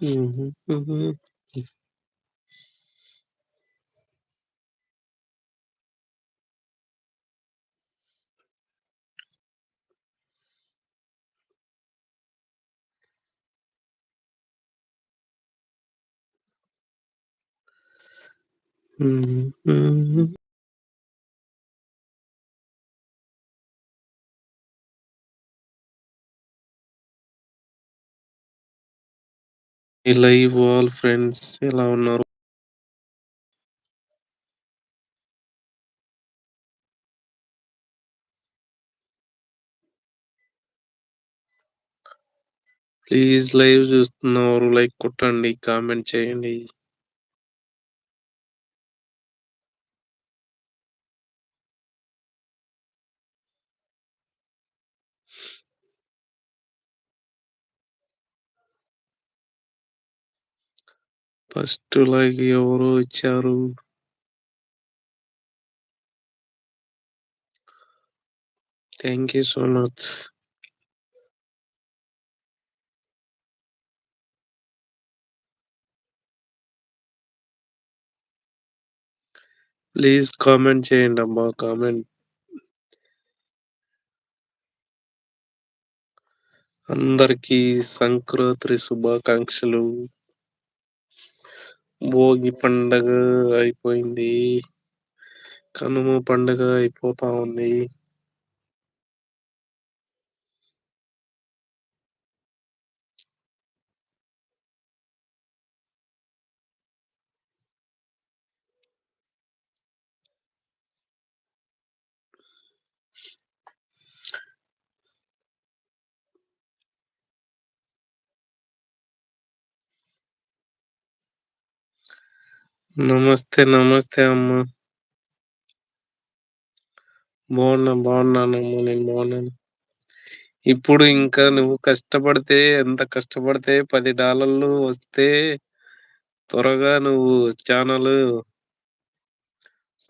嗯嗯嗯。ఈ live all friends ఎలా ఉన్నారు? Please live చూస్తున్నవారు లైక్ కొట్టండి. కామెంట్ చేయండి. ఫస్ట్ లైక్ ఎవరో ఇచ్చారు. Thank you so much. Please comment చేయండి అమ్మా కామెంట్. అందరికీ సంక్రాంతి శుభాకాంక్షలు. భోగి పండగ అయిపోయింది. కనుమ పండగ అయిపోతా ఉంది. నమస్తే నమస్తే అమ్మ. బాగున్నా బాగున్నానమ్మ నేను బాగున్నాను. ఇప్పుడు ఇంకా నువ్వు కష్టపడితే ఎంత కష్టపడితే పది డాలర్లు వస్తే త్వరగా నువ్వు ఛానల్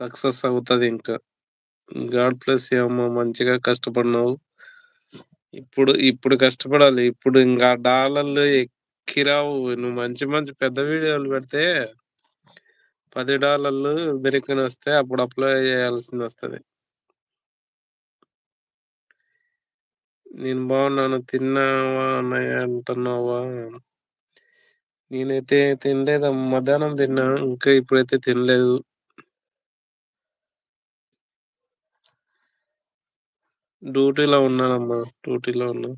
సక్సెస్ అవుతది ఇంకా గాడ్ ప్లస్ అమ్మ మంచిగా కష్టపడినావు. ఇప్పుడు ఇప్పుడు కష్టపడాలి ఇప్పుడు ఇంకా డాలర్లు ఎక్కిరావు నువ్వు మంచి మంచి పెద్ద వీడియోలు పెడితే పది డాలర్లు బెరికొని వస్తే అప్పుడు అప్లై చేయాల్సింది వస్తది. నేను బాగున్నాను తిన్నావా అన్నయ్య అంటున్నావా? నేనైతే తినలేదు మధ్యాహ్నం తిన్నా ఇంకా ఇప్పుడైతే తినలేదు. డ్యూటీలో ఉన్నానమ్మా డ్యూటీలో ఉన్నా.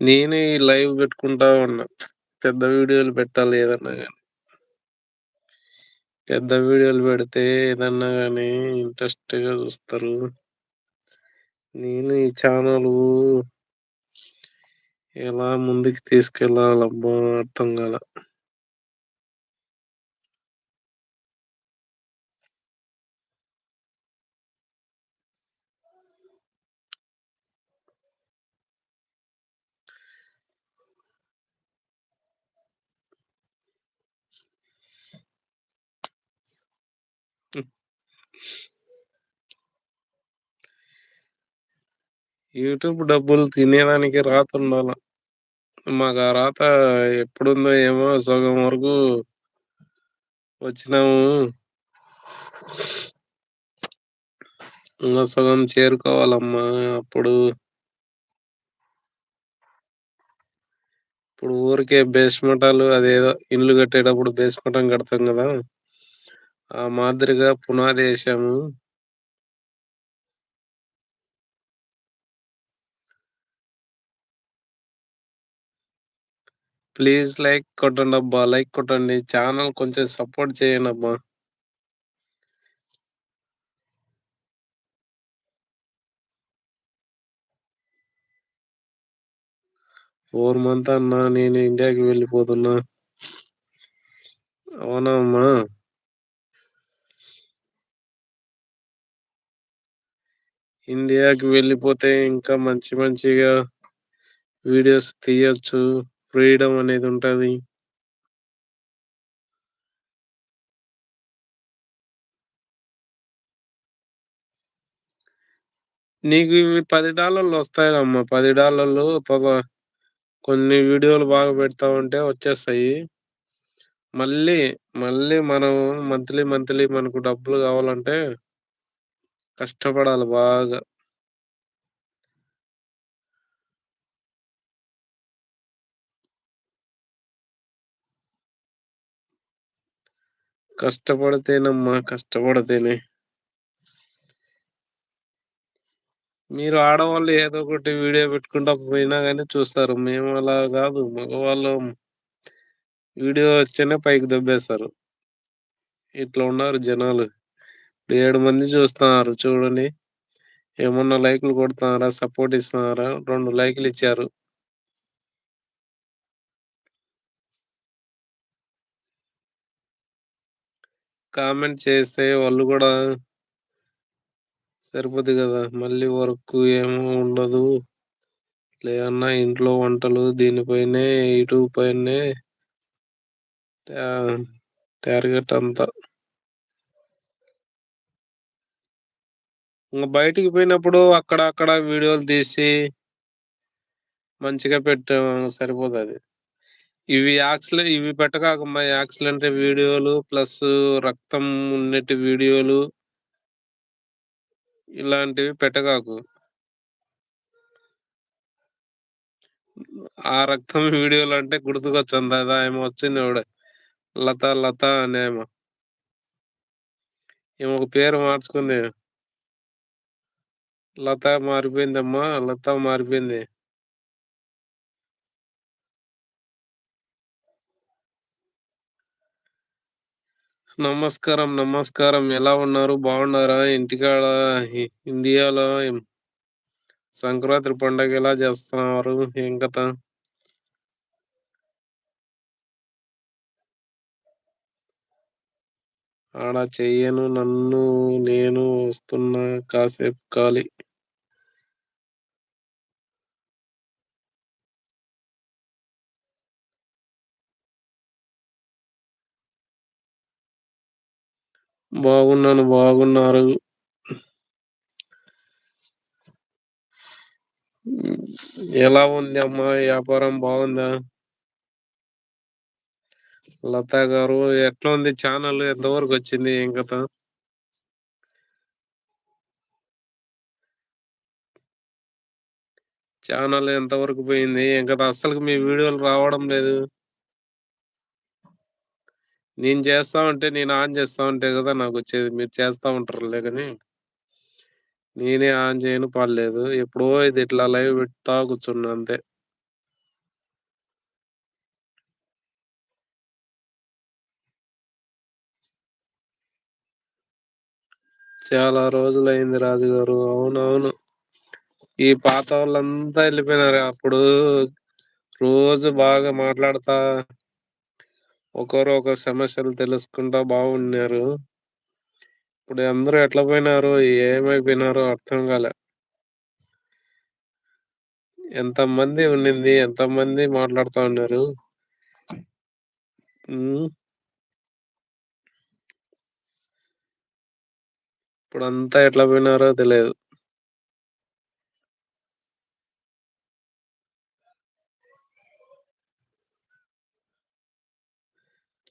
నేనే లైవ్ పెట్టుకుంటా ఉన్నా. పెద్ద వీడియోలు పెట్టాలి ఏదన్నా కానీ పెద్ద వీడియోలు పెడితే ఏదన్నా గాని ఇంట్రెస్ట్గా చూస్తారు. నేను ఈ ఛానల్ ఎలా ముందుకు తీసుకెళ్ళాలబ్బా అర్థం కాల. యూట్యూబ్ డబ్బులు తినేదానికి రాత ఉండాల మాకు ఆ రాత ఎప్పుడుందో ఏమో సగం వరకు వచ్చినాము. ఇంకా సగం చేరుకోవాలమ్మా అప్పుడు. ఇప్పుడు ఊరికే బేస్మటాలు అదేదో ఇల్లు కట్టేటప్పుడు బేస్మటం కడతాం కదా. ఆ మాదిరిగా పునాది ప్లీజ్ లైక్ కొట్టండి అబ్బా లైక్ కొట్టండి. ఛానల్ కొంచెం సపోర్ట్ చేయండి అబ్బా. ఫోర్ మంత్ అన్నా నేను ఇండియాకి వెళ్ళిపోతున్నా. అవునమ్మా ఇండియాకి వెళ్ళిపోతే ఇంకా మంచి మంచిగా వీడియోస్ తీయచ్చు. ఫ్రీడమ్ అనేది ఉంటది. నీకు ఇవి పది డాలర్లు వస్తాయమ్మా. పది డాలర్లు కొన్ని వీడియోలు బాగా పెడతా ఉంటే వచ్చేస్తాయి. మళ్ళీ మళ్ళీ మనం మంత్లీ మంత్లీ మనకు డబ్బులు కావాలంటే కష్టపడాలి బాగా. కష్టపడితేనమ్మా కష్టపడితేనే. మీరు ఆడవాళ్ళు ఏదో ఒకటి వీడియో పెట్టుకుంటా పోయినా కానీ చూస్తారు. మేము అలా కాదు. మగవాళ్ళు వీడియో వచ్చేనే పైకి దొబ్బేస్తారు. ఇట్లా ఉన్నారు జనాలు. ఏడు మంది చూస్తున్నారు చూడండి. ఏమన్నా లైకులు కొడుతున్నారా? సపోర్ట్ ఇస్తున్నారా? రెండు లైకులు ఇచ్చారు. కామెంట్ చేస్తే వాళ్ళు కూడా సరిపోద్ది కదా? మళ్ళీ వర్క్ ఏమో ఉండదు. లేదన్నా ఇంట్లో వంటలు దీనిపైనే యూట్యూబ్ పైనే టార్గెట్ అంతా. ఇంక బయటికి పోయినప్పుడు అక్కడ అక్కడ వీడియోలు తీసి మంచిగా పెట్టడం సరిపోదు అది ఇవి యాక్సిడెంట్ ఇవి పెట్టగాకమ్మా యాక్సిడెంట్ వీడియోలు ప్లస్ రక్తం ఉన్నట్టు వీడియోలు ఇలాంటివి పెట్టగాకు ఆ రక్తం వీడియోలు అంటే గుర్తుకొచ్చింది. అదా ఏమో వచ్చింది ఇవిడ లత లత అనేమో ఏమో ఒక పేరు మార్చుకుంది. లత మారిపోయిందమ్మా లత మారిపోయింది. నమస్కారం నమస్కారం. ఎలా ఉన్నారు? బాగున్నారా? ఇంటికాడ ఇండియాలో సంక్రాంతి పండగ ఎలా చేస్తున్నారు? ఏం కథ? ఆడ చెయ్యను నన్ను నేను వస్తున్నా కాసేపు ఖాళీ. బాగున్నాను బాగున్నారు. ఎలా ఉంది అమ్మా వ్యాపారం? బాగుందా? లత గారు ఎట్లా ఉంది ఛానల్? ఎంతవరకు వచ్చింది ఏం కథ? ఛానల్ ఎంతవరకు పోయింది? ఏం కథ? అస్సలు మీ వీడియోలు రావడం లేదు. నేను చేస్తా ఉంటే నేను ఆన్ చేస్తా ఉంటే కదా నాకు వచ్చేది. మీరు చేస్తా ఉంటారులే కానీ నేనే ఆన్ చేయను పర్లేదు ఎప్పుడో ఇది ఇట్లా లైవ్ పెడతా కూర్చున్నా అంతే. చాలా రోజులైంది రాజుగారు. అవునవును. ఈ పాత వాళ్ళంతా వెళ్ళిపోయినారు. అప్పుడు రోజు బాగా మాట్లాడతా ఒకరు ఒక సమస్యలు తెలుసుకుంటా బాగున్నారు. ఇప్పుడు అందరూ ఎట్లా పోయినారు ఏమైపోయినారో అర్థం కాలే. ఎంత మంది ఉండింది ఎంత మంది మాట్లాడుతా ఉన్నారు? ఇప్పుడు అంతా ఎట్లా పోయినారో తెలియదు.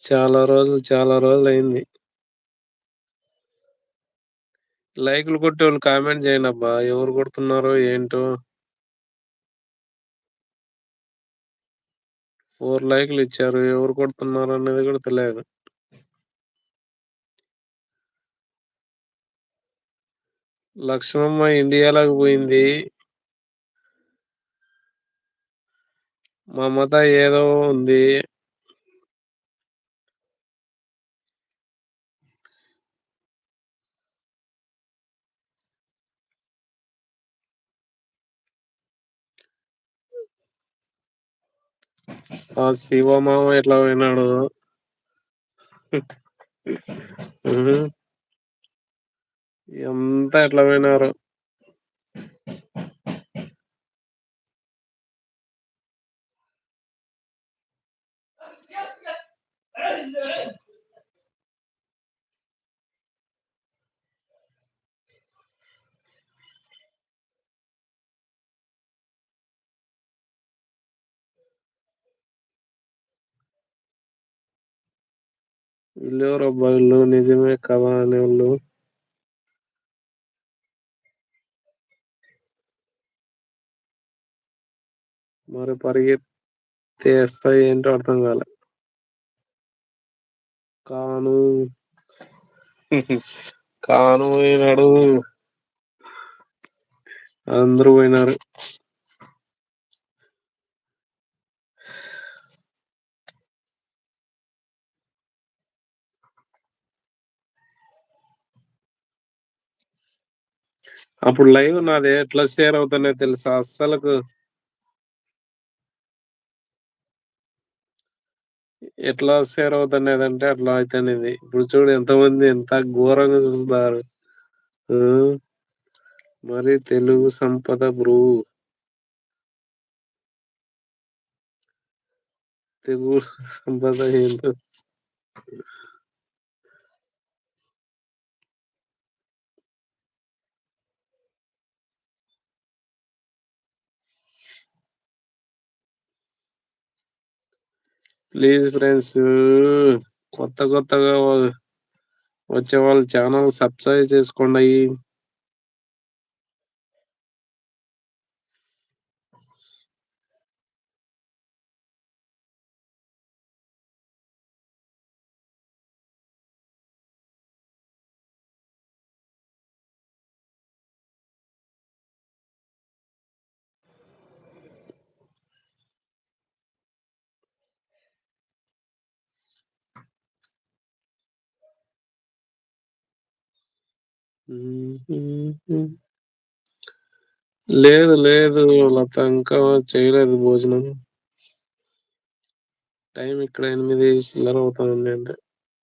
చాలా రోజులు చాలా రోజులు అయింది లైక్లు కొట్టే వాళ్ళు కామెంట్ చేయండి అబ్బా. ఎవరు కొడుతున్నారో ఏంటో. ఫోర్ లైక్లు ఇచ్చారు. ఎవరు కొడుతున్నారు అనేది కూడా తెలియదు. లక్ష్మమ్మ ఇండియాలోకి పోయింది. మమత ఏదో ఉంది. ఆ శివమామ ఎట్లా పోయినాడు. ఎంత ఎట్లా పోయినారు. ఈళ్ళెవరబ్బా వీళ్ళు నిజమే అనే వాళ్ళు మరి పరిగెత్తేస్తాయి ఏంటో అర్థం కాలే. కాను. కాను పోయినాడు అందరూ పోయినారు. అప్పుడు లైవ్ నాది ఎట్లా షేర్ అవుతున్నాయో తెలుసా? అస్సలకు ఎట్లా షేర్ అవుతానేదంటే అట్లా అవుతానేది ఇప్పుడు చూడు ఎంత మంది ఎంత ఘోరంగా చూస్తారు మరి తెలుగు సంపద బ్రూ. తెలుగు సంపద ఏంటో ప్లీజ్ ఫ్రెండ్స్ కొత్త కొత్తగా వచ్చే వాళ్ళు ఛానల్ సబ్స్క్రైబ్ చేసుకోండి. లేదు లేదు లత ఇంకా చేయలేదు భోజనం. టైం ఇక్కడ ఎనిమిది చిల్లర అవుతుంది అంతే.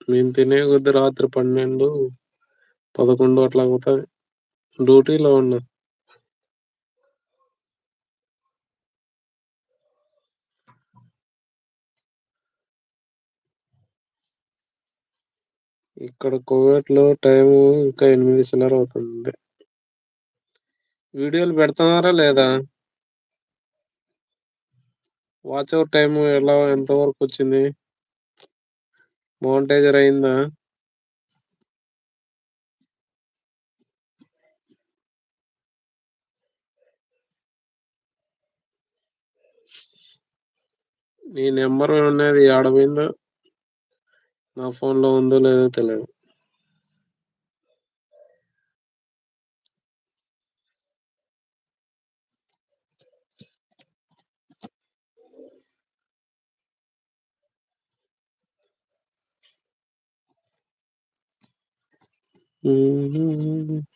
మేము తినే కొద్ది రాత్రి పన్నెండు పదకొండు అట్లా అవుతుంది. డ్యూటీలో ఉన్నా. ఇక్కడ కోవేట్లో టైం ఇంకా ఎనిమిది చిల్లర అవుతుంది. వీడియోలు పెడుతున్నారా లేదా? వాచ్ అవర్ టైము ఎలా ఎంత వరకు వచ్చింది? మౌంటైజర్ అయిందా? నీ నెంబర్ ఉన్నది ఆడపోయిందో నా ఫోన్లో ఉందో లేదో తెలియదు అబ్బా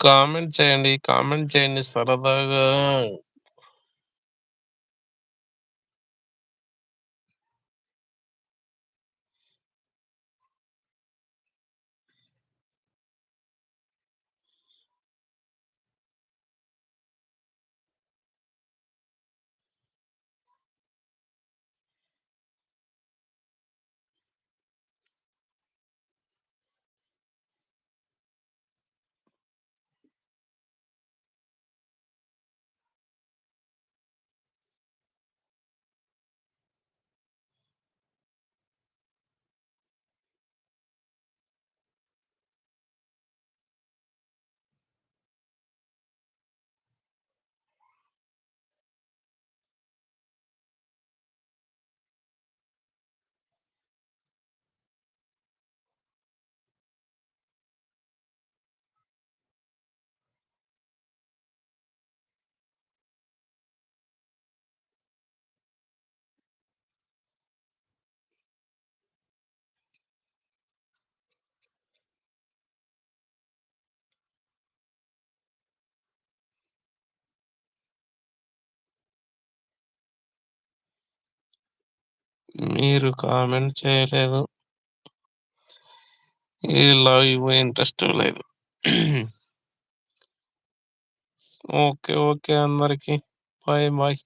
కామెంట్ చేయండి కామెంట్ చేయండి సరదాగా మీరు కామెంట్ చేయలేదు. ఈ లైవ్ ఇంట్రెస్ట్ లేదు. ఓకే. ఓకే అందరికీ బాయ్. బాయ్.